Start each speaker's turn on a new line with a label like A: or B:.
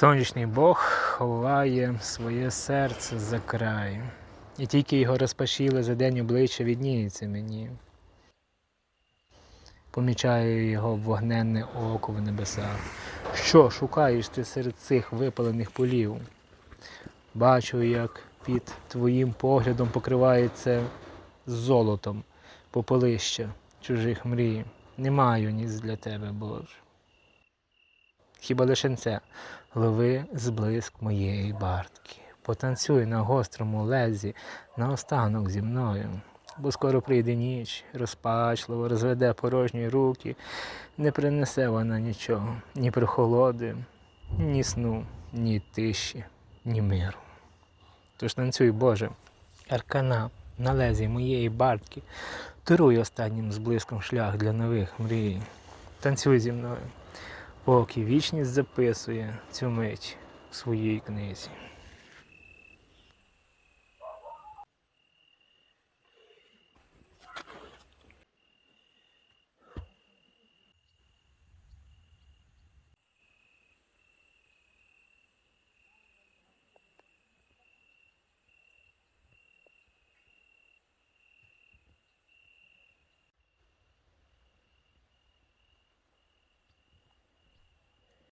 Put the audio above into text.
A: Сонячний Бог ховає своє серце за край, і тільки його розпашіле за день обличчя відніється мені. Помічаю його вогненне око в небесах. Що шукаєш ти серед цих випалених полів? Бачу, як під твоїм поглядом покривається золотом попелища чужих мрій. Не маю ніц для тебе, Боже. Хіба лише це лови зблиск моєї бартки. Потанцюй на гострому лезі наостанок зі мною, бо скоро прийде ніч, розпачливо розведе порожні руки, не принесе вона нічого, ні прохолоди, ні сну, ні тиші, ні миру. Тож танцюй, Боже, аркана на лезі моєї бартки, Туруй останнім зблиском шлях для нових мрій. Танцюй зі мною, поки вічність записує цю мить в своїй книзі.